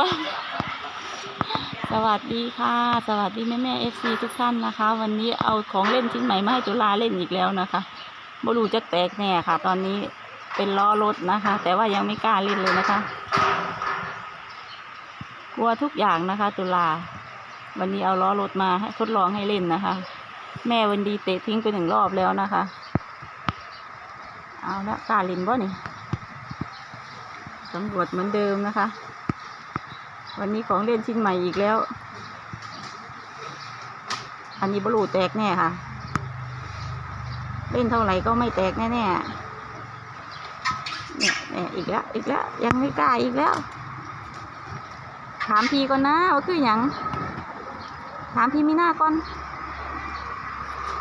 ว่า สวัสดีค่ะ สวัสดีแม่แม่เอฟซีทุกท่านนะคะ วันนี้เอาของเล่นชิ้นใหม่มาให้ตุลาเล่นอีกแล้วนะคะบรูจะแตกแน่ค่ะ ตอนนี้เป็นล้อรถนะคะ แต่ว่ายังไม่กล้าเล่นเลยนะคะ กลัวทุกอย่างนะคะ ตุลา วันนี้เอาล้อรถมาให้ทดลองให้เล่นนะคะ แม่วันดีเตะทิ้งไปหนึ่งรอบแล้วนะคะ เอาละกล้าเล่นบ่นี่สำรวจเหมือนเดิมนะคะ วันนี้ของเล่นชิ้นใหม่อีกแล้ว อันนี้บรูแตกแน่ค่ะ เล่นเท่าไหร่ก็ไม่แตกแน่ๆเนี่ยเนี่ยอีกแล้ว อีกแล้ว ยังไม่กล้าอีกแล้ว ถามพี่ก่อนนะว่าคืออย่าง ถามพี่มีหน้าก่อน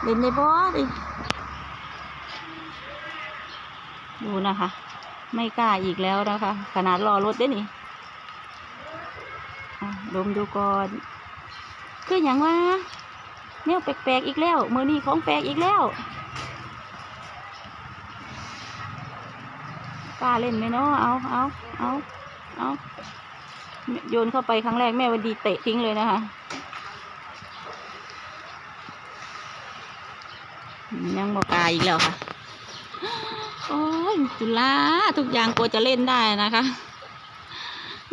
เล่นในบอสดิดูนะคะ ไม่กล้าอีกแล้วนะคะ ขนาดรอรถได้นี่ ดมดูก่อน คืออย่างว่าเนี่ยแปลกๆอีกแล้วมือนี้ของแปลกอีกแล้วกล้าเล่นไหมเนาะเอาเอาเอาเอาโยนเข้าไปครั้งแรกแม่วันดีเตะทิ้งเลยนะคะยังบอกกล้าอีกแล้วค่ะ โอ้ยจุฬาทุกอย่างกลัวจะเล่นได้นะคะ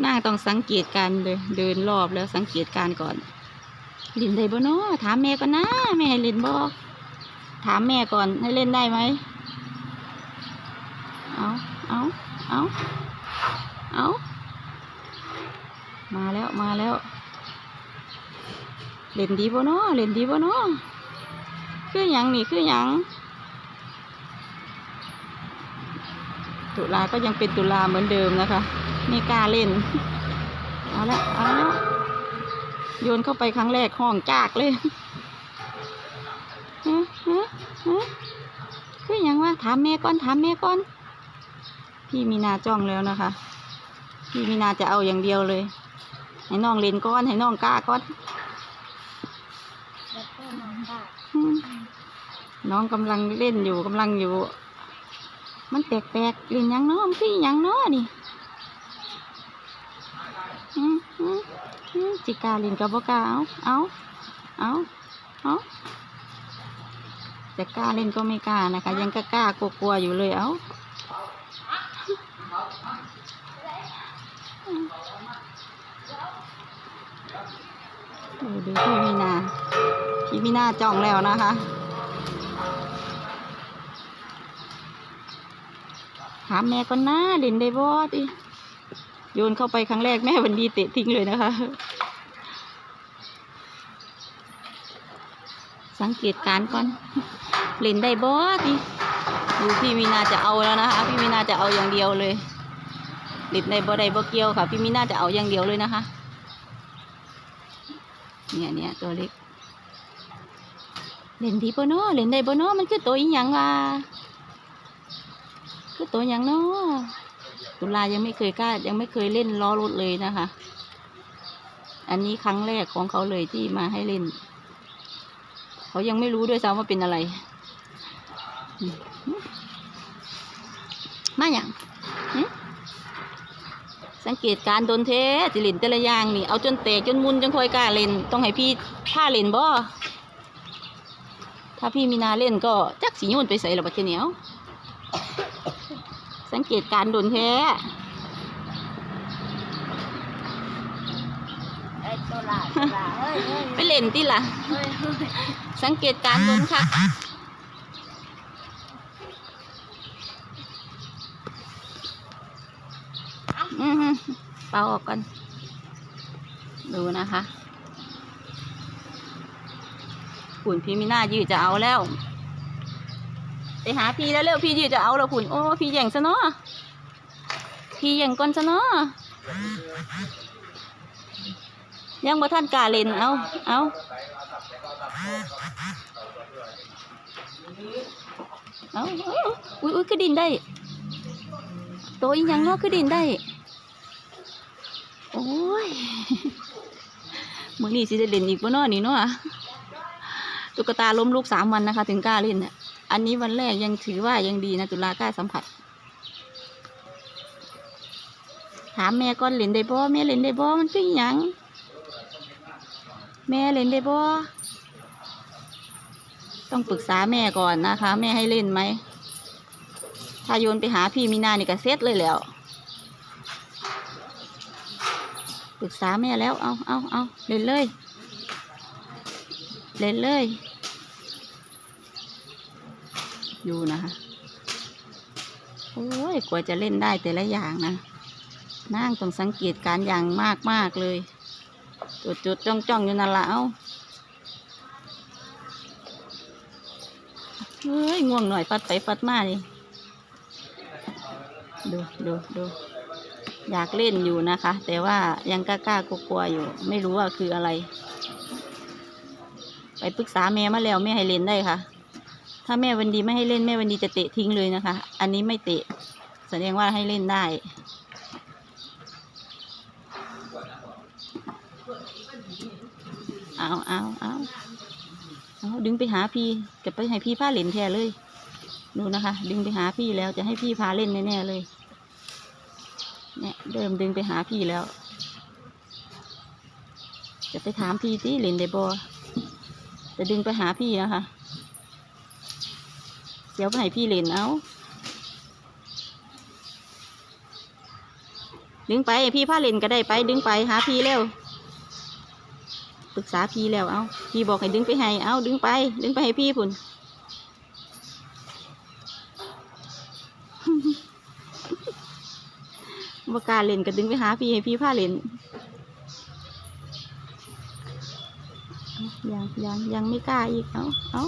น่าต้องสังเกตการเลยเดินรอบแล้วสังเกตการก่อนเล่นได้บ่เนาะถามแม่ก่อนนะแม่ให้เล่นบ่ถามแม่ก่อนให้เล่นได้ไหมเอาเอาเอาเอามาแล้วมาแล้ว เล่นดีบ่เนาะเล่นดีบ่เนาะคือหยังนี่คือหยังตุลาก็ยังเป็นตุลาเหมือนเดิมนะคะ ไม่กล้าเล่น เอาละเอาละโยนเข้าไปครั้งแรกห้องจากเลยฮะฮะฮะคืออย่างว่าถามแม่ก่อนถามแม่ก่อน พี่มีนาจ้องแล้วนะคะ พี่มีนาจะเอาอย่างเดียวเลย ให้น้องเล่นก้อน ให้น้องกล้าก้อนอืมน้องกำลังเล่นอยู่กำลังอยู่ มันแปลกๆเล่นหยังเนาะมันคือหยังเนาะนี่อืมอืมอืม จิกาเล่นกับบ่กล้าเอาเอาเอาเอาแต่กล้าเล่นก็ไม่กล้านะคะ ยังกล้ากลัวๆอยู่เลยเอาดูพี่มีนาพี่มีนาจ้องแล้วนะคะถามแม่ก่อนนะเล่นได้บ่ดิ โยนเข้าไปครั้งแรกแม่วันดีเตะทิ้งเลยนะคะ สังเกตการณ์ก่อนเล่นได้บ่ดิดูพี่มีนาจะเอาแล้วนะคะ พี่มีนาจะเอาอย่างเดียวเลยเล่นได้บ่ได้บ่เกียวค่ะ พี่มีนาจะเอาอย่างเดียวเลยนะคะ เนี่ยเนี่ยตัวเล็กเล่นดีบ่เนาะเล่นได้บ่เนาะมันคือตัวอีหยังวะคือตัวอย่างเนาะ ตุลายังไม่เคยกล้ายังไม่เคยเล่นล้อรถเลยนะคะ อันนี้ครั้งแรกของเขาเลยที่มาให้เล่น เขายังไม่รู้ด้วยซ้ำว่าเป็นอะไร มาอย่างสังเกตการโดนเทจิล่นแต่ละอย่างนี่ เอาจนแตกจนมุนจนค่อยกล้าเล่น ต้องให้พี่ผ้าเล่นบ่ถ้าพี่มีนาเล่นก็จักสีโยนไปใส่ระบัดเทียเหนียว สังเกตการณ์โดนแท้ไอ้ตัวหลาตัวหลาเฮ้ยเฮ้ยไปเล่นติล่ะเฮ้ยเฮ้ยสังเกตการณ์โดนค่ะอือฮึเป่าออกก่อนดูนะคะขุนพี่มีหน้ายืดจะเอาแล้ว ไปหาพี่แล้วเร็วพี่ยืดจะเอาแล้วขุนโอ้พี่แย่งซะเนาะพี่แย่งก่อนซะเนาะยังบ่ท่านกล้าเล่นเอาเอาเอาอุ้ยอุ้ยคือดินได้โตอีหยังเนาะคือดินได้ โอ้ยมือนี้สิได้เล่นอีกบ่เนาะนี่เนาะตุ๊กตาล้มลูกสามวันนะคะ ถึงกล้าเล่นเนี่ย อันนี้วันแรกยังถือว่ายังดีนะตุลากล้าสัมผัส ถามแม่ก่อนเล่นได้บ่แม่เล่นได้บ่มันคืออหยัง แม่เล่นได้บ่ต้องปรึกษาแม่ก่อนนะคะ แม่ให้เล่นไหมถ้าโยนไปหาพี่มีนานี่ก็เซ็ตเลยแล้วปรึกษาแม่แล้วเอาเอาเอาเล่นเลย เล่นเลย อยู่นะคะโอ้ยกว่าจะเล่นได้แต่ละอย่างนะนั่งต้องสังเกตการอย่างมากมากเลยจุดจุดจ้องจ้องอยู่นั่นละเอาเฮ้ยง่วงหน่อยฟัดไปฟัดมานี่ดูดูดูอยากเล่นอยู่นะคะ แต่ว่ายังกล้ากล้ากลัวอยู่ ไม่รู้ว่าคืออะไร ไปปรึกษาแม่มาแล้วแม่ให้เล่นได้ค่ะ ถ้าแม่วันดีไม่ให้เล่นแม่วันดีจะเตะทิ้งเลยนะคะ อันนี้ไม่เตะ แสดงว่าให้เล่นได้ เอาเอาเอาเอาดึงไปหาพี่จะไปให้พี่พาเล่นแท้เลย ดูนะคะ ดึงไปหาพี่แล้วจะให้พี่พาเล่นแน่ๆเลย เนี่ยเดิมดึงไปหาพี่แล้ว จะไปถามพี่ที่เล่นได้บ่จะดึงไปหาพี่นะคะ เดี๋ยวไปให้พี่เล่นเอาดึงไปพี่พาเล่นก็ได้ไป ดึงไปหาพี่เร็วปรึกษาพี่แล้วเอาพี่บอกให้ดึงไปให้เอาดึงไป ดึงไปให้พี่พุ่นบ่กล้าเล่นก็ดึงไปหาพี่ให้พี่พาเล่นยังยังยังไม่กล้าอีกเอาเอา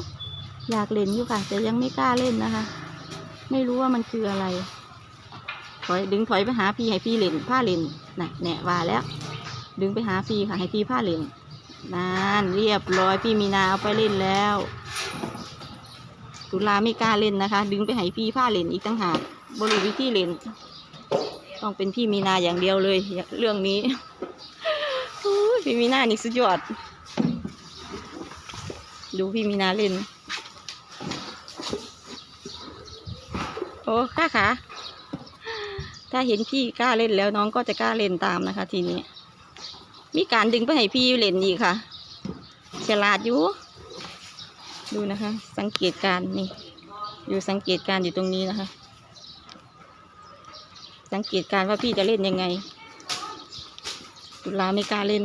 อยากเล่นอยู่ค่ะ แต่ยังไม่กล้าเล่นนะคะ ไม่รู้ว่ามันคืออะไร ถอยดึงถอยไปหาพี่ให้พี่เล่นผ้าเล่นน่ะแหนะว่าแล้ว ดึงไปหาพี่ค่ะ ให้พี่ผ้าเล่นนานเรียบร้อยพี่มีนาเอาไปเล่นแล้วตุลาไม่กล้าเล่นนะคะ ดึงไปให้พี่ผ้าเล่นอีกตั้งหากบริวิธีเล่นต้องเป็นพี่มีนาอย่างเดียวเลย เรื่องนี้พี่มีนานี่สุดยอด ดูพี่มีนาเล่น อ้ค่ะค่ะถ้าเห็นพี่กล้าเล่นแล้วน้องก็จะกล้าเล่นตามนะคะ ทีนี้ มีการดึงไปให้พี่เล่นอีกค่ะฉลาดอยู่ดูนะคะ สังเกตการนี่ อยู่สังเกตการอยู่ตรงนี้นะคะ สังเกตการว่าพี่จะเล่นยังไงตุลาไม่กล้าเล่น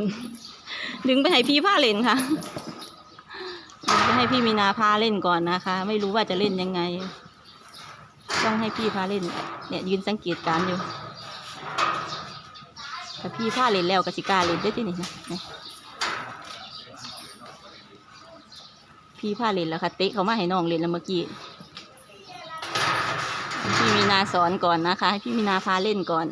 ดึงไปให้พี่พาเล่นค่ะดึงไปให้พี่มีนาพาเล่นก่อนนะคะ ไม่รู้ว่าจะเล่นยังไง ต้องให้พี่พาเล่น เนี่ยยืนสังเกตการอยู่ถ้าพี่พาเล่นแล้วกสิกาเล่นได้ที่นี่นะพี่พาเล่นแล้วค่ะเตะเขามาให้น้องเล่นแล้วเมื่อกี้พี่มีนาสอนก่อนนะคะ ให้พี่มีนาพาเล่นก่อน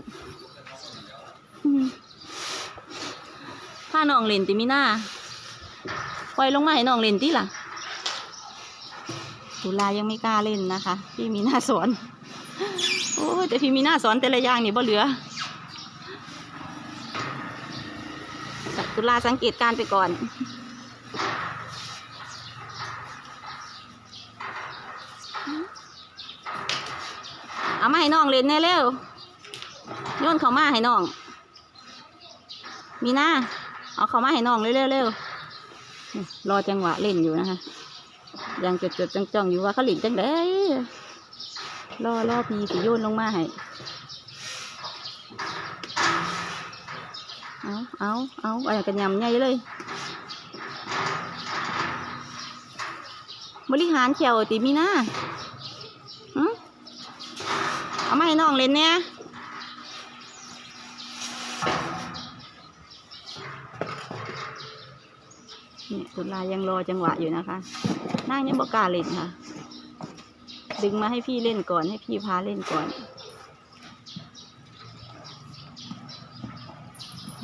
พาน้องเล่นติมีนาปล่อยลงมาให้น้องเล่นติล่ะ ตุลายังไม่กล้าเล่นนะคะ พี่มีหน้าสอนโอ้แต่พี่มีหน้าสอนแต่ละอย่างนี่บ่เหลือตุลาสังเกตการไปก่อนเอามาให้น้องเล่นแน่เร็วโยนเขามาให้น้อง มีหน้าเอาเขามาให้น้องเร็วเร็วเร็วรอจังหวะเล่นอยู่นะคะ ยังจดจดจ้องจ้องๆอยู่ว่าเขาหลินจังได้รอรอพีสิโยนลงมาให้เอาเอาเอาอะไรกันยำใหญ่เลยบริหารเขียวติมีหน้าหืมเอามาให้น้องเล่นเนี่ยเนี่ยตุลายังรอจังหวะอยู่นะคะ นั่งยังบอกกาเล่นค่ะ ดึงมาให้พี่เล่นก่อนให้พี่พาเล่นก่อน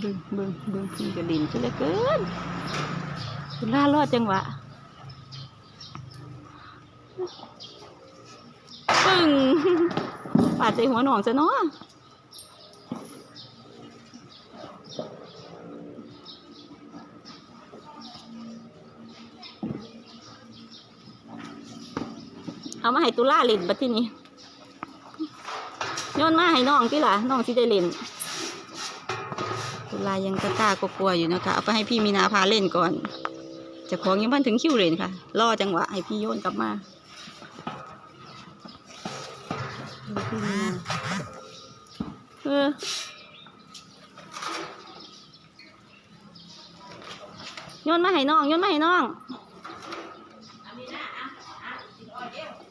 บึงบึงบึงพี่กระลินซะเหลือเกินตุลารอดจังหวะ ปึ้งปาดใจหัวหนองซะเนาะ เอามาให้ตุล่าเล่นบัดที่นี้โยนมาให้น้องที่ล่ะน้องสิได้เล่นตุลายังกล้ากลัวๆอยู่นะคะเอาไปให้พี่มีนาพาเล่นก่อนจะของยังพันถึงคิวเลยค่ะรอจังหวะให้พี่โยนกลับมาย่นาเออโยนมาให้น้องโยนมาให้น้อง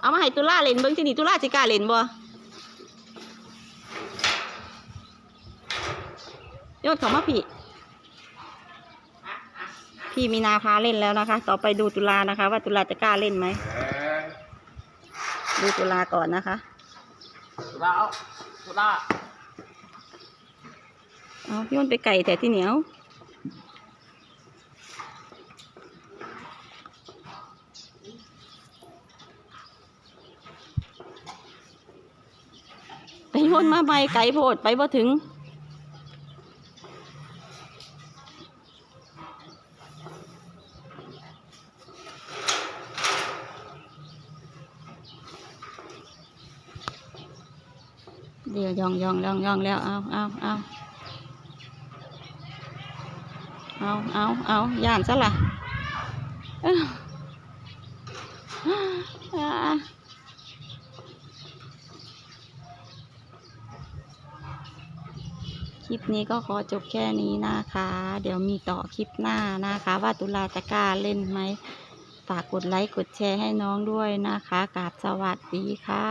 เอามาให้ตุลาเล่นเบิ่งที่นี่ตุลาสิกล้าเล่นบ่โยนเขามาพี่ พี่มีนาพาเล่นแล้วนะคะ ต่อไปดูตุลานะคะ ว่าตุลาจะกล้าเล่นไหม ดูตุลาก่อนนะคะสุดาเอาสุดาเอาโยนไปไก่แต่ที่เหนียว ไปโยนมาใบไก่โพดไปบ่ถึง เดี๋ยวยองยองยองยองแล้วเอาเอาเอาเอาเอาเอาย่านซะละเอ้ออ่าคลิป นี้ก็ขอจบแค่นี้นะคะ เดี๋ยวมีต่อคลิปหน้านะคะ ว่าตุลาจะกล้าเล่นไหมฝากกดไลค์กดแชร์ให้น้องด้วยนะคะกราบสวัสดีค่ะ